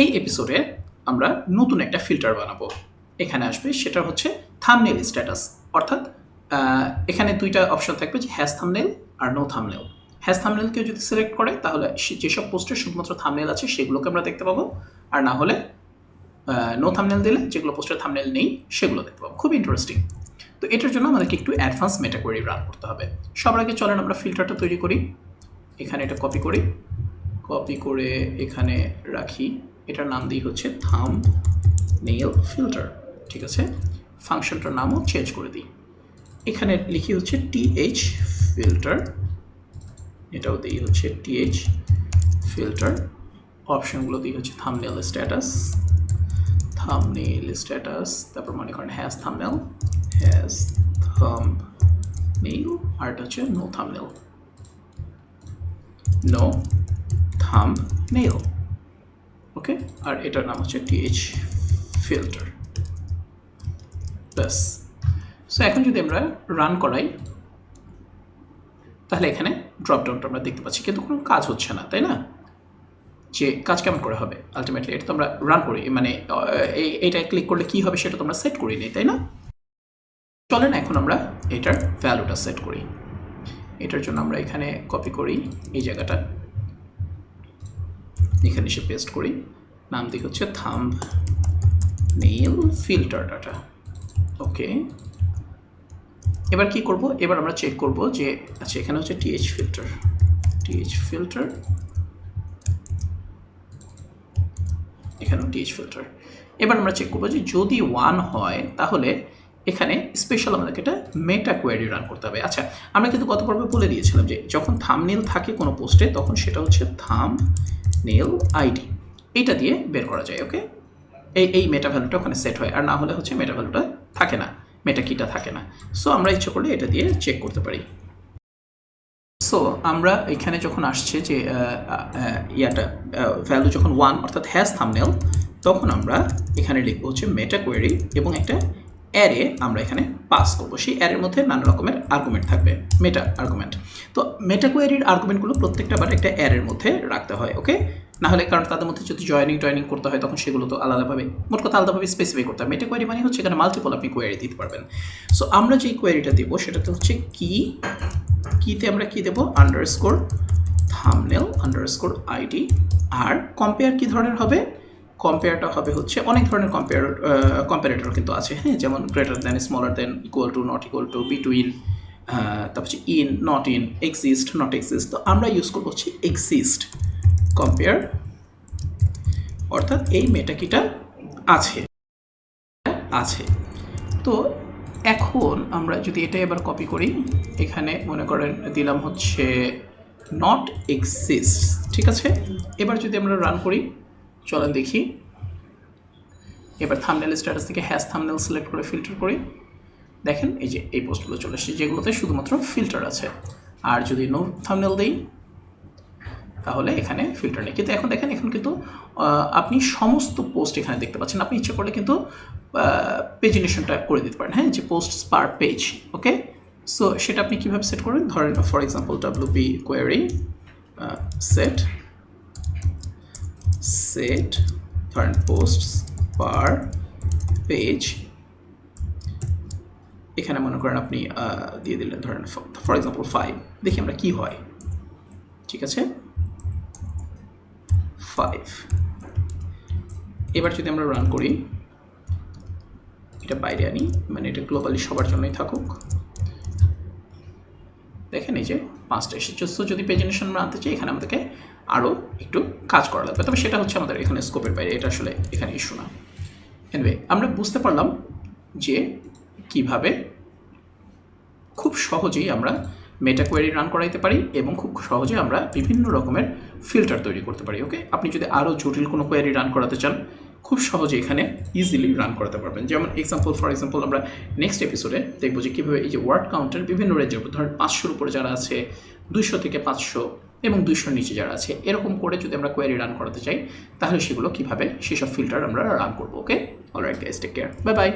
এই এপিসোডে আমরা নতুন একটা ফিল্টার বানাবো। এখানে আসবে, সেটা হচ্ছে থামনেল স্ট্যাটাস অর্থাৎ এখানে দুইটা অপশন থাকবে যে হ্যাশ থামনেল আর নো থামনেল হ্যাশ থামনেলকে যদি সিলেক্ট করে, তাহলে যেসব পোস্টের শুধুমাত্র থামনেল আছে, সেগুলোকে আমরা দেখতে পাবো। আর না হলে নো থামনেল দিলে যেগুলো পোস্টের থামনেল নেই, সেগুলো দেখতে পাবো। খুব ইন্টারেস্টিং তো এটার জন্য আমাদেরকে একটু অ্যাডভান্স মেটা কোয়েরি রান করতে হবে। সবার আগে চলেন, আমরা ফিল্টারটা তৈরি করি। এখানে এটা কপি করি। কপি করে এখানে রাখি। এটার নাম দিই হচ্ছে থাম নেল ফিল্টার, ঠিক আছে? ফাংশনটার নামও চেঞ্জ করে দিই। এখানে লিখি হচ্ছে টিএইচ ফিল্টার, এটাও দিই হচ্ছে টিএইচ ফিল্টার। অপশনগুলো দিই হচ্ছে থামনেল স্ট্যাটাস থামনেল স্ট্যাটাস, তারপর মনে করেন has thumbnail has thumbnail আর এটা হচ্ছে no thumbnail no thumbnail okay, আর এটার নাম হচ্ছে টিএইচ ফিল্টার ব্যাস সো এখন যদি আমরা রান করাই, তাহলে এখানে ড্রপডাউনটা আমরা দেখতে পাচ্ছি, কিন্তু কোনো কাজ হচ্ছে না, তাই না? যে কাজ কেমন করে হবে? আলটিমেটলি এটা তো আমরা রান করি মানে এইটা ক্লিক করলে কি হবে সেটা তো আমরা সেট করি নি, তাই না? চলেন এখন আমরা এটার ভ্যালুটা সেট করি। এটার জন্য আমরা এখানে কপি করি এই জায়গাটা। এখানে এসে পেস্ট করি। নাম দিই হচ্ছে thumbnail filter data. Okay. এবার কি করব? এবার আমরা চেক করব যে আচ্ছা এখানে হচ্ছে টিএইচ ফিল্টার। TH filter. এখানেও টিএইচ ফিল্টার। এবার আমরা চেক করব যে যদি ওয়ান হয়, তাহলে এখানে স্পেশাল আমাদেরকে একটা মেটা কোয়ারি রান করতে হবে। আচ্ছা আমরা কিন্তু গত পর্বে বলে দিয়েছিলাম যে, যখন থামনেল থাকে কোনো পোস্টে তখন সেটা হচ্ছে থাম নেল আইডি এইটা দিয়ে বের করা যায় ওকে এই এই মেটা ভ্যালুটা ওখানে সেট হয়, আর না হলে হচ্ছে মেটা ভ্যালুটা থাকে না মেটা কিটা থাকে না। সো আমরা ইচ্ছে করলে এটা দিয়ে চেক করতে পারি। সো আমরা এখানে যখন আসছে যে ইয়াটা ভ্যালু যখন ওয়ান অর্থাৎ হ্যাজ থামনেল তখন আমরা এখানে লিখব হচ্ছে মেটা কোয়েরি এবং একটা অ্যারে আমরা এখানে পাস করব। সেই অ্যারের মধ্যে নানা রকমের আর্গুমেন্ট থাকবে মেটা আর্গুমেন্ট তো মেটা কোয়েরির আর্গুমেন্টগুলো প্রত্যেকটা বার একটা অ্যারের মধ্যে রাখতে হয় ওকে না হলে কারণ তাদের মধ্যে যদি জয়েনিং টয়নিং করতে হয়, তখন সেগুলো তো আলাদাভাবে, মোট কথা আলাদাভাবে স্পেসিফাই করতে হবে। মেটা কোয়েরি মানে হচ্ছে এখানে মাল্টিপল আপনি কোয়েরি দিতে পারবেন। সো আমরা যেই কোয়ারিটা দেবো, সেটাতে হচ্ছে কি কিতে আমরা কি দেবো? Underscore thumbnail underscore ID আর কম্পেয়ার কি ধরনের হবে? কম্পেয়ারটা হবে হচ্ছে অনেক ধরনের কম্পেয়ার কম্পারেটর কিন্তু আছে হ্যাঁ? যেমন greater than smaller than equal to not equal to between তারপর হচ্ছে in not in exist not exist তো আমরা ইউজ করব হচ্ছে এক্সিস্ট কম্পেয়ার অর্থাৎ এই মেটাকিটা আছে আছে। তো এখন আমরা যদি এটা এবার কপি করি, এখানে মনে করেন দিলাম হচ্ছে নট এক্সিস্ট ঠিক আছে? এবার যদি আমরা রান করি, চলেন দেখি। এবার থামনেল স্ট্যাটাস থেকে হ্যাশ থামনেল সিলেক্ট করে ফিল্টার করি। দেখেন এই যে এই পোস্টগুলো চলে এসেছে, যেগুলোতে শুধুমাত্র ফিল্টার আছে। আর যদি নো থামনেল দিই তাহলে এখানে ফিল্টার নেই। কিন্তু এখন দেখেন, এখন কিন্তু আপনি সমস্ত পোস্ট এখানে দেখতে পাচ্ছেন। আপনি ইচ্ছে করলে কিন্তু পেজিনেশনটা করে দিতে পারেন। হ্যাঁ যে post per page okay so সেটা আপনি কীভাবে সেট করবেন ধরেন for example W B query set set ধরেন পোস্ট পার পেজ এখানে মনে করেন আপনি দিয়ে দিলেন, ধরেন ফর এক্সাম্পল ফাইভ দেখি আমরা কি হয়। ঠিক আছে? ফাইভ এবার যদি আমরা রান করি, এটা বাইরে আনি মানে এটা গ্লোবালি সবার জন্যই থাকুক। দেখেন এই যে পাঁচটা এসেছে। সো যদি পেজিনেশন আমরা আনতে চাই, এখানে আমাদেরকে আরও একটু কাজ করা লাগবে। তবে সেটা হচ্ছে আমাদের এখানে স্কোপের বাইরে, এটা আসলে এখানে ইস্যু না। এনওয়ে আমরা বুঝতে পারলাম যে কীভাবে খুব সহজেই আমরা মেটা কোয়েরি রান করাইতে পারি এবং খুব সহজে আমরা বিভিন্ন রকমের ফিল্টার তৈরি করতে পারি ওকে আপনি যদি আরও জটিল কোনো কোয়েরি রান করাতে চান, খুব সহজে এখানে ইজিলি রান করাতে পারবেন। যেমন এক্সাম্পল ফর এক্সাম্পল আমরা নেক্সট এপিসোডে দেখব যে কীভাবে এই যে ওয়ার্ড কাউন্টার বিভিন্ন রেঞ্জের উপর ধরেন পাঁচশোর উপরে যারা আছে, দুইশো থেকে পাঁচশো এবং দুইশোর নিচে যারা আছে, এরকম করে যদি আমরা কোয়েরি রান করাতে চাই, তাহলে সেগুলো কীভাবে সেসব ফিল্টার আমরা রান করব okay alright guys take care bye bye